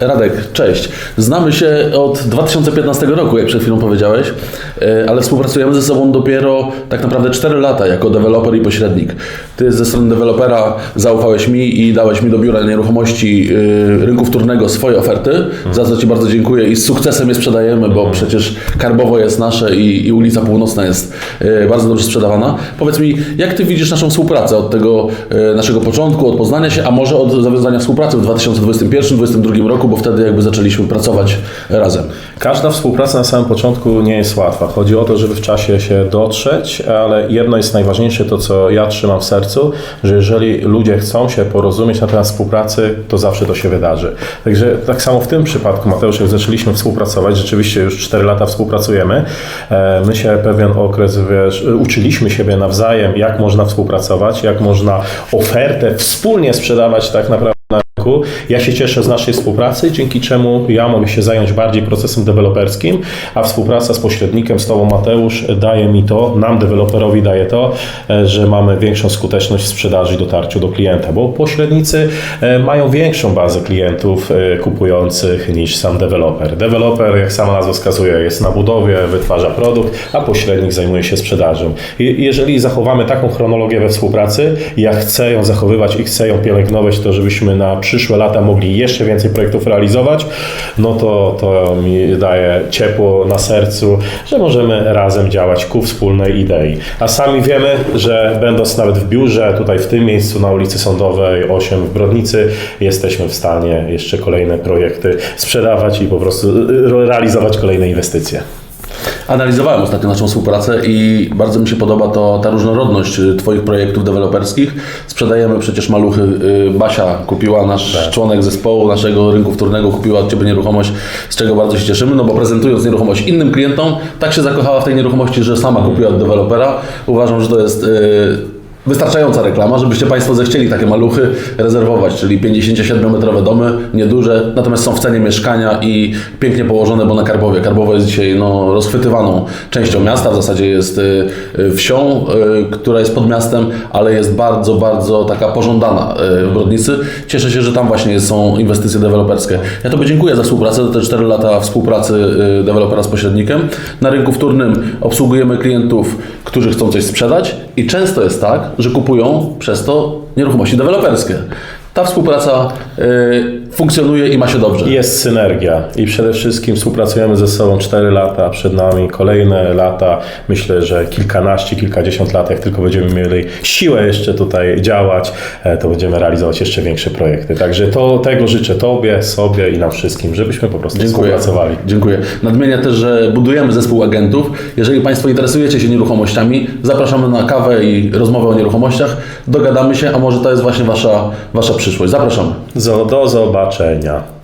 Radek, cześć. Znamy się od 2015 roku, jak przed chwilą powiedziałeś, e, ale współpracujemy ze sobą dopiero tak naprawdę 4 lata jako deweloper i pośrednik. Ty ze strony dewelopera zaufałeś mi i dałeś mi do biura nieruchomości e, rynku wtórnego swoje oferty, za co Ci bardzo dziękuję i z sukcesem je sprzedajemy, bo przecież Karbowo jest nasze i, i ulica Północna jest e, bardzo dobrze sprzedawana. Powiedz mi, jak Ty widzisz naszą współpracę od tego naszego początku, od poznania się, a może od zawiązania współpracy w 2021-2022 roku, bo wtedy jakby zaczęliśmy pracować razem. Każda współpraca na samym początku nie jest łatwa. Chodzi o to, żeby w czasie się dotrzeć, ale jedno jest najważniejsze, to co ja trzymam w sercu, że jeżeli ludzie chcą się porozumieć na temat współpracy, to zawsze to się wydarzy. Także tak samo w tym przypadku, Mateusz, jak zaczęliśmy współpracować, rzeczywiście już 4 lata współpracujemy, e, my się pewien okres, wiesz, uczyliśmy siebie nawzajem, jak można współpracować, jak można ofertę wspólnie sprzedawać tak naprawdę na rynku. Ja się cieszę z naszej współpracy, dzięki czemu ja mogę się zająć bardziej procesem deweloperskim, a współpraca z pośrednikiem, z Tobą Mateusz, daje mi to, nam deweloperowi daje to, e, że mamy większą skuteczność w sprzedaży i dotarciu do klienta, bo pośrednicy e, mają większą bazę klientów e, kupujących niż sam deweloper. Deweloper, jak sama nazwa wskazuje, jest na budowie, wytwarza produkt, a pośrednik zajmuje się sprzedażą. Jeżeli zachowamy taką chronologię we współpracy, ja chcę ją zachowywać i chcę ją pielęgnować, to żebyśmy na przyszłe lata mogli jeszcze więcej projektów realizować, no to, to mi daje ciepło na sercu, że możemy razem działać ku wspólnej idei. A sami wiemy, że będąc nawet w biurze, tutaj w tym miejscu na ulicy Sądowej 8 w Brodnicy, jesteśmy w stanie jeszcze kolejne projekty sprzedawać i po prostu y, realizować kolejne inwestycje. Analizowałem ostatnio naszą współpracę i bardzo mi się podoba to ta różnorodność y, Twoich projektów deweloperskich. Sprzedajemy przecież maluchy. y, Basia kupiła, nasz członek zespołu naszego rynku wtórnego, kupiła od Ciebie nieruchomość, z czego bardzo się cieszymy, no bo prezentując nieruchomość innym klientom, tak się zakochała w tej nieruchomości, że sama kupiła od dewelopera. Uważam, że to jest y, wystarczająca reklama, żebyście Państwo zechcieli takie maluchy rezerwować, czyli 57-metrowe domy, nieduże, natomiast są w cenie mieszkania i pięknie położone, bo na Karbowie. Karbowo jest dzisiaj no, rozchwytywaną częścią miasta, w zasadzie jest y, wsią, y, która jest pod miastem, ale jest bardzo, bardzo taka pożądana y, w Brodnicy. Cieszę się, że tam właśnie są inwestycje deweloperskie. Ja Tobie dziękuję za współpracę, za te 4 lata współpracy dewelopera z pośrednikiem. Na rynku wtórnym obsługujemy klientów, którzy chcą coś sprzedać i często jest tak, że kupują przez to nieruchomości deweloperskie. Ta współpraca y, funkcjonuje i ma się dobrze. Jest synergia i przede wszystkim współpracujemy ze sobą 4 lata, przed nami kolejne lata. Myślę, że kilkanaście, kilkadziesiąt lat, jak tylko będziemy mieli siłę jeszcze tutaj działać, e, to będziemy realizować jeszcze większe projekty. Także to, tego życzę Tobie, sobie i nam wszystkim, żebyśmy po prostu współpracowali. Dziękuję. Nadmienię też, że budujemy zespół agentów. Jeżeli Państwo interesujecie się nieruchomościami, zapraszamy na kawę i rozmowę o nieruchomościach. Dogadamy się, a może to jest właśnie Wasza, wasza przyszłość. Zapraszamy. Do, do zobaczenia.